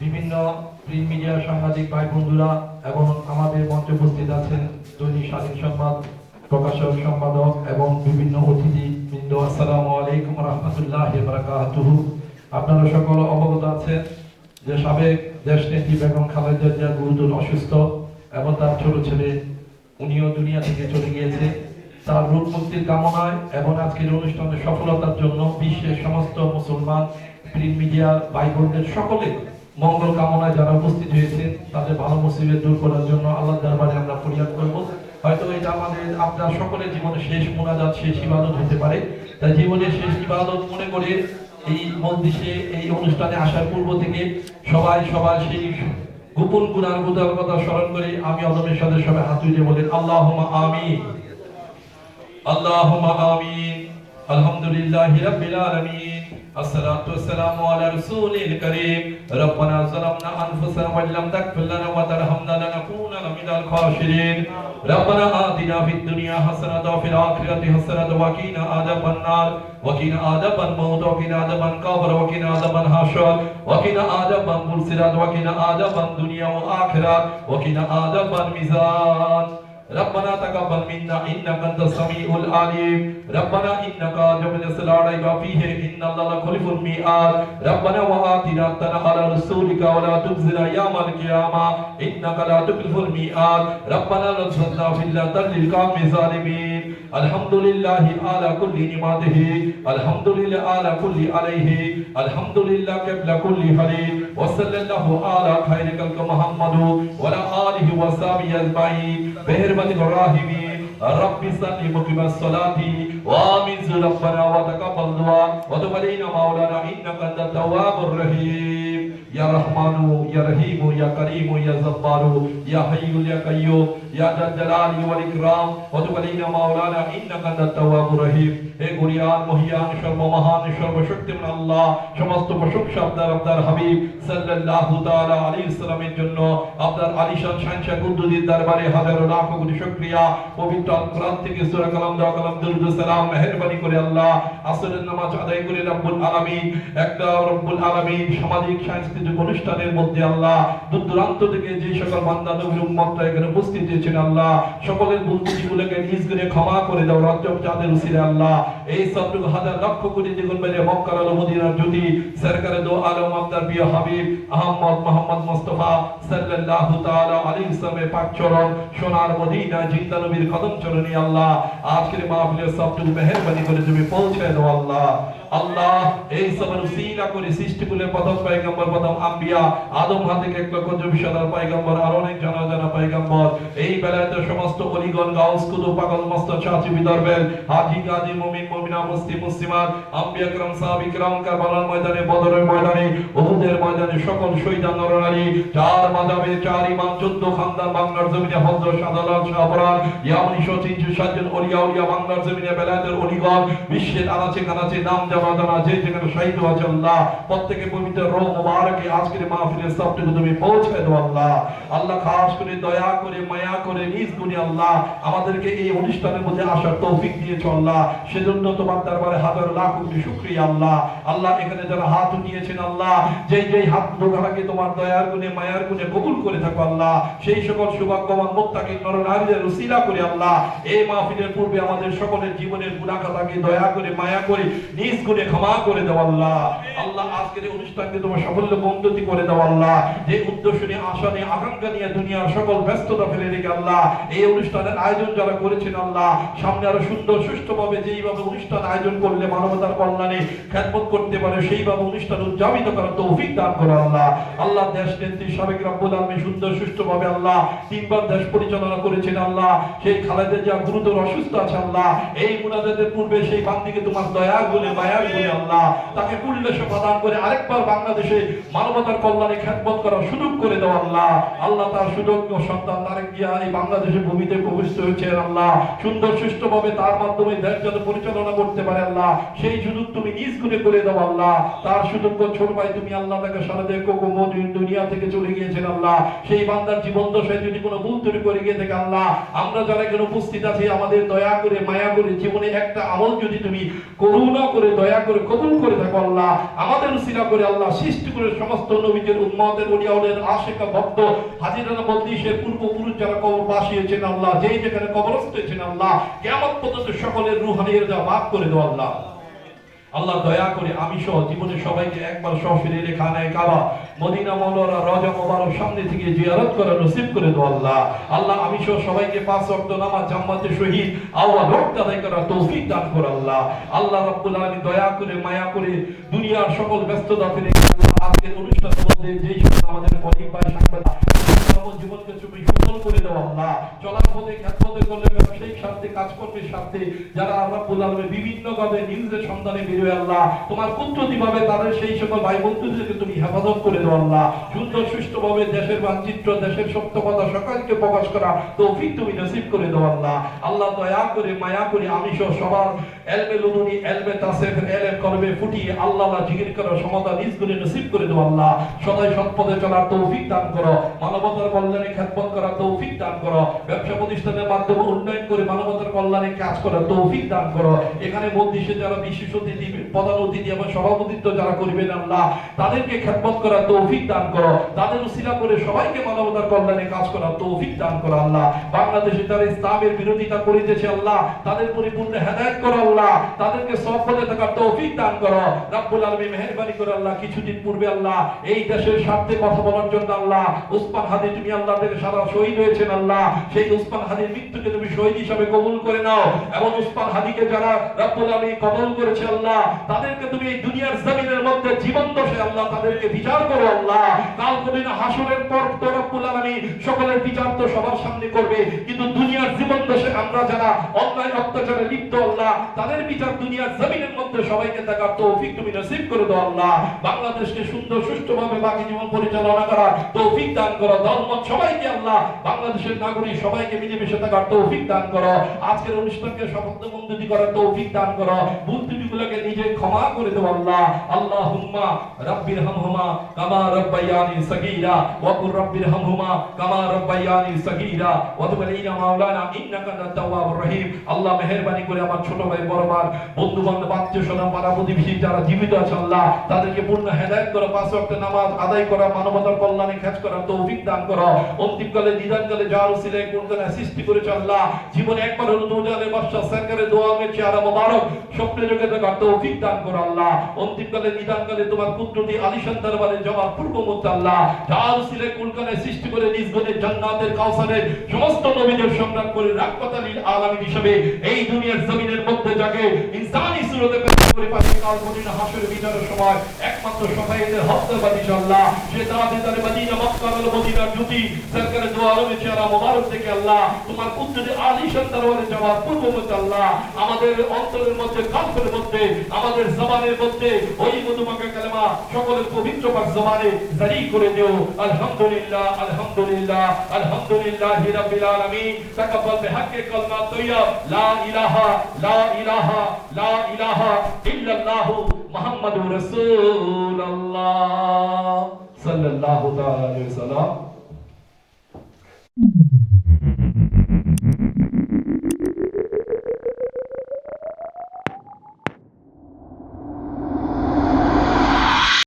বিভিন্ন print media সাংবাদিক ভাই বন্ধুরা এবং আমাদের প্রকাশক, সম্পাদক এবং বিভিন্ন অতিথি আলাইকুম আপনারা সকল অবগত আছেন যে সাবেক দেশ নেত্রী বেগম খালেদা জিয়া গুরুতর অসুস্থ এবং তার ছোট ছেলে, উনিও দুনিয়া থেকে চলে গিয়েছে। তার রূপ মুক্তির কামনায় এবং আজকের অনুষ্ঠানের সফলতার জন্য বিশ্বের সমস্ত মুসলমান প্রিন্ট মিডিয়া ভাই বোনদের সকলে মঙ্গল কামনায় যারা উপস্থিত হয়েছেন, তাদের ভালো মুসিবত দূর করার জন্য আল্লাহ দরবারে আমরা ফরিয়াদ করব। হয়তো এটা আমাদের, আপনার সকলের জীবনে শেষ মোনাজাত, শেষ ইবাদত হতে পারে। তাই জীবনের শেষ ইবাদত মনে করে এই মন্দিরে, এই অনুষ্ঠানে আসার পূর্ব থেকে সবাই সবার সেই গোপন গুণার গুদার কথা স্মরণ করে আমি অদমের সাথে সবাই হাত উঠে বলেন আল্লাহ আমিন। اللهم آمين. الحمد لله رب العالمين. الصلاة والسلام على رسول الكريم. ربنا ظلمنا أنفسنا وإن لم تغفر لنا وترحمنا لنكونن من الخاسرين. ربنا آتنا في الدنيا حسنة وفي الآخرة حسنة وقنا عذاب النار. وقنا عذاب الموت وقنا عذاب القبر وقنا عذاب الحشر وقنا عذاب الصراط وقنا عذاب الدنيا والآخرة وقنا عذاب الميزان. ربنا تقبل منا إنك أنت السميع العليم. ربنا إنك جميل الصلاة ريب فيه. إن الله لخلف الميعاد. ربنا وآتنا تنا على رسولك ولا تخزنا يوم القيامة. إنك لا تخلف الميعاد. ربنا لا تخزنا في الله القوم الظالمين. الحمد لله على كل نعمته الحمد لله على كل عليه الحمد لله قبل كل حليم وصلى الله على خير خلق محمد وعلى آله وصحبه أجمعين مهرباني الراحمين رب صل مقيم الصلاة وآمين ربنا وتقبل دعاء وتب مولانا إنك أنت التواب الرحيم ইয়া রহমানু ইয়া রহিমু ইয়া করিমু ইয়া জব্বারু ইয়া হাইয়ু ইয়া কাইয়ুম ইয়া জালাল ওয়াল ইকরাম ওয়া তুবালিনা মাওলানা ইন্নাকা আনত তাওয়াবুর রহিম হে গুরিয়ান মহিয়ান সর্বমহান সর্বশক্তিমান আল্লাহ সমস্ত প্রশংসা আপনার আপনার হাবিব সাল্লাল্লাহু তাআলা আলাইহি সাল্লামের জন্য আপনার আলিশান শানশা কুদ্দুদির দরবারে হাজারো লাখ কোটি শুকরিয়া পবিত্র কোরআন থেকে সূরা কালাম দাও কালাম দুরুদ সালাম মেহেরবানি করে আল্লাহ আসরের নামাজ আদায় করে রব্বুল আলামিন একটা রব্বুল আলামিন সামাজিক সাংস্কৃতিক অনুষ্ঠানের মধ্যে আল্লাহ দূর দূরান্ত থেকে যে সকল বান্দা নবীর উম্মতরা এখানে উপস্থিত হয়েছেন আল্লাহ, সকলের ত্রুটিগুলোকে নিজ করে ক্ষমা করে দাও রজব চাঁদের উসিলে আল্লাহ। এই সবটুকু হাজার লক্ষ কোটি দ্বিগুণ মেরে মক্কার আলো মদিনার জ্যোতি, সরকারে দো আলম আপনার প্রিয় হাবিব আহমদ মোহাম্মদ মুস্তাফা সাল্লাল্লাহু তাআলা আলাইহি ওয়াসাল্লামের পাক চরণ, সোনার মদিনা জিন্দা নবীর কদম চরণী আল্লাহ, আজকের মাহফিলের সবটুকু মেহেরবানি করে তুমি পৌঁছে দাও আল্লাহ। আল্লাহ, এই সবের উসিলা করে সৃষ্টি করলে প্রথম পয়গম্বর, প্রথম আম্বিয়া আদম হাতে এক লক্ষ চব্বিশ হাজার পয়গম্বর আর অনেক জানা জানা পয়গম্বর এই বেলায় তো সমস্ত অলিগণ গাউস কুতু পাগল মস্ত চাচি বিদর্বেল হাজি গাজী মুমিন মুমিনা মুসলিম মুসলিমাত আম্বিয়া کرام সাহাবী کرام কারবালার ময়দানে বদরের ময়দানে উহুদের ময়দানে সকল শহীদ নরনারী চার মাযহাবের চার ইমাম চোদ্দ খানদান বাংলার জমিনে হযরত শাহজালাল শাহপরান ইয়ামনি সচিন সাজ্জন ওলিয়া উলিয়া বাংলার জমিনে বেলায়েতের অলিগণ বিশ্বের আনাচে কানাচে নাম জানা জানা যে যেখানে শহীদ হয়েছে আল্লাহ প্রত্যেকে পবিত্র রোহ মুবারকে আজকের মাহফিলের সবটুকু তুমি পৌঁছে দাও আল্লাহ। আল্লাহ খাস করে, দয়া করে, মায়া করে, নিজ গুণে আল্লাহ আমাদেরকে এই অনুষ্ঠানের মধ্যে আসার তৌফিক দিয়েছ আল্লাহ। সেজন্য তোমার দরবারে হাজার লাখ কোটি শুকরিয়া আল্লাহ। আল্লাহ এখানে যারা হাত উঠিয়েছেন আল্লাহ, যেই যেই হাত দোকানাকে তোমার দয়ার গুণে, মায়ার গুণে কবুল করে থাকো আল্লাহ। সেই সকল সৌভাগ্যবান মুত্তাকিন নরনারীদের উসিলা করে আল্লাহ। এই মাহফিলের পূর্বে আমাদের সকলের জীবনের গুণাখাতাকে দয়া করে, মায়া করে, নিজ গুণে ক্ষমা করে দাও আল্লাহ। আল্লাহ, আজকের এই অনুষ্ঠানকে তোমার সাফল্য বন্ধতি করে দাও আল্লাহ। যে উদ্দেশ্য নিয়ে আশা নিয়ে আকাঙ্ক্ষা নিয়ে দুনিয়ার সকল ব্যস্ততা ফেলে রেখে আল্লাহ, এই অনুষ্ঠানের আয়োজন যারা করেছেন আল্লাহ, সামনে আরও সুন্দর, সুষ্ঠুভাবে যেইভাবে অনুষ্ঠান আয়োজন করলে মানবতার কল্যাণে খ্যাতমত করতে পারে, সেইভাবে অনুষ্ঠান উদযাপিত করার তৌফিক দান করো আল্লাহ। আল্লাহ দেশ নেত্রী সাবেক রব্বুল আলমী সুন্দর, সুষ্ঠুভাবে আল্লাহ তিনবার দেশ পরিচালনা করেছেন আল্লাহ। সেই খালেদা যা গুরুতর অসুস্থ আছে আল্লাহ। এই মুনাজাতের পূর্বে সেই বান্দিকে তোমার দয়া গুলে মায়ার গুলে আল্লাহ, তাকে পুল্য প্রদান করে আরেকবার বাংলাদেশে মানবতার কল্যাণে খ্যাতমত করার সুযোগ করে দাও আল্লাহ। আল্লাহ তার সুযোগ্য সন্তান তারেক গিয়া এই বাংলাদেশের ভূমিতে প্রবিষ্ট হয়েছে আল্লাহ। সুন্দর সুষ্ঠুভাবে তার মাধ্যমে দেশ যাতে পরিচালনা করতে পারে আল্লাহ। সেই সুযোগ তুমি নিজ করে করে দাও আল্লাহ। তার সুযোগ্য ছোট ভাই তুমি আল্লাহ তাকে সারা দেয় দুনিয়া থেকে চলে গিয়েছেন আল্লাহ। সেই বান্দার জীবন দশায় যদি কোনো ভুল তৈরি করে গিয়ে থাকে আল্লাহ, আমরা যারা এখানে উপস্থিত আছি, আমাদের দয়া করে, মায়া করে, জীবনে একটা আমল যদি তুমি করুণা করে, দয়া করে কবুল করে থাকো আল্লাহ। আমাদের উসিলা করে আল্লাহ, সৃষ্টি করে সমস্ত নবীদের উম্মতের ওলিয়াউলের আশেকা ভক্ত হাজিরানা মজলিসের পূর্বপুরুষ যারা কবর বাসিয়েছেন আল্লাহ, যেই যেখানে কবরস্থ হয়েছেন আল্লাহ কেমন পর্যন্ত সকলের রুহানির যা মাফ করে দাও আল্লাহ। আল্লাহ দয়া করে আমি সহ জীবনে সবাইকে একবার সশরীরে খানায় কাবা, মদিনা মৌলানা রজা মোবারক সামনে থেকে জিয়ারত করা নসিব করে দাও আল্লাহ। আল্লাহ, আমি সহ সবাইকে পাঁচ ওয়াক্ত নামাজ জাম্মাতে শহীদ আওয়া রক্ত আদায় করার তৌফিক দান করো আল্লাহ। আল্লাহ রাব্বুল আলামিন দয়া করে, মায়া করে দুনিয়ার সকল ব্যস্ততা ফেলে আজকের অনুষ্ঠানের মধ্যে যেই সকল আমাদের অনেক ভাই সাংবাদিক আমার জীবনকে তুমি সুফল করে দাও আল্লাহ। চলার পথে খ্যাতপথে করলে ব্যবসায়িক স্বার্থে, কাজকর্মের স্বার্থে যারা আল্লাহ আলমে বিভিন্ন ভাবে নিউজের সন্ধানে বেরোয় আল্লাহ। তোমার কুদরতি ভাবে তাদের সেই সকল ভাই বন্ধুদেরকে তুমি হেফাজত করে দাও আল্লাহ। সুন্দর সুষ্ঠু ভাবে দেশের মানচিত্র, দেশের সত্য কথা সকলকে প্রকাশ করা তৌফিক তুমি নসিব করে দাও আল্লাহ। আল্লাহ দয়া করে, মায়া করে আমি সহ সবার এলমে লুনুনি, এলমে তাসেফ এলম কলবে ফুটিয়ে আল্লাহ জিকির করার সমতা নিজ করে নসিব করে দাও আল্লাহ। সদাই সৎপথে চলার তৌফিক দান করো। মানবতার কল্যাণে খ্যাতমত করার তৌফিক দান করো। ব্যবসা প্রতিষ্ঠানের মাধ্যমে উন্নয়ন করে মানবতার কল্যাণে কাজ করার তৌফিক দান করো। এখানে মধ্যে যারা বিশেষ অতিথি, প্রধান অতিথি এবং সভাপতিত্ব যারা করবেন আল্লাহ, তাদেরকে খ্যাতমত করার তৌফিক দান করো। তাদের উসিলা করে সবাইকে মানবতার কল্যাণে কাজ করার তৌফিক দান করো আল্লাহ। বাংলাদেশে যারা ইসলামের বিরোধিতা করিতেছে আল্লাহ, তাদের পরিপূর্ণ হেদায়েত করো আল্লাহ। তাদেরকে সফলে থাকার তৌফিক দান করো। রাব্বুল আলামিন মেহেরবানি করে আল্লাহ, কিছুদিন পূর্বে আল্লাহ, এই দেশের স্বার্থে কথা বলার জন্য আল্লাহ, উসমান হাদি তুমি আল্লাহ থেকে সারা শহীদ হয়েছেন আল্লাহ। সেই উসমান হাদির মৃত্যুকে তুমি শহীদ হিসাবে কবুল করে নাও। উসমান হাদিকে যারা রাব্বুল কবুল করেছে আল্লাহ, তাদেরকে তুমি এই দুনিয়ার জমিনের মধ্যে জীবন আল্লাহ তাদেরকে বিচার করো আল্লাহ। কাল হাসরের পর তো রাব্বুল আলামিন সকলের বিচার তো সবার সামনে করবে। কিন্তু দুনিয়ার জীবন আমরা যারা অন্যায়, অত্যাচারে লিপ্ত আল্লাহ, তাদের বিচার দুনিয়ার জমিনের মধ্যে সবাইকে দেখার তৌফিক তুমি নসিব করে দাও আল্লাহ। বাংলাদেশকে সুন্দর, সুষ্ঠুভাবে বাকি জীবন পরিচালনা করার তৌফিক দান করো সবাইকে আল্লাহ, বাংলাদেশের নাগরিক সবাইকে মিলেমিশে থাকার তৌফিক দান করো। আজকের অনুষ্ঠানকে করার তৌফিক দান করো। নিজে ক্ষমা করে দেবো আল্লাহ। আল্লাহুম্মা রাব্বির হামহুমা কামা রাব্বায়ানি সগীরা, ওয়া কুর রাব্বির হামহুমা কামা রাব্বায়ানি সগীরা। মাওলানা, ইন্নাকা আনতাত তাওয়াবুর রহিম। আল্লাহ মেহেরবানি করে আমার ছোট ভাই বড় ভাই বন্ধু বান্ধব আত্মীয় স্বজন, পাড়া প্রতিবেশী যারা জীবিত আছে আল্লাহ, তাদেরকে পূর্ণ করো, পাঁচ ওয়াক্ত নামাজ আদায় করা, মানবতার কল্যাণে কাজ করা তৌফিক দান করো। অন্তিমকালে নিদানকালে যার উসিলায় কোন সৃষ্টি করেছে আল্লাহ জীবনে একবার হলো নৌজানের বাদশা সরকারের দোয়া মে চেহারা মোবারক। স্বপ্নে যোগে দেখার তৌফিক দান করো আল্লাহ। অন্তিমকালে নিদানকালে তোমার কুদরতি আলিশান দরবারে যাওয়ার পূর্ব মুহূর্তে আল্লাহ। যার উসিলায় কোন সৃষ্টি করে নিজ গনে জান্নাতের কাউসারে সমস্ত নবীদের সংগ্রাম করে রাহমাতালিল আলামিন হিসেবে এই দুনিয়ার জমিনের মধ্যে যাকে ইনসানি সুরতে করে পাশে কাল কঠিন হাসরের বিচারের সময় একমাত্র সফাইদের হত্যা ইনশাআল্লাহ। সে তাদের তার মদিনা মক্কা মদিনার জ্যোতি সরকারের দোয়া দিও। আলহামদুলিল্লাহ আলহামদুলিল্লাহ আলহামদুলিল্লাহ রাব্বিল আলামিন।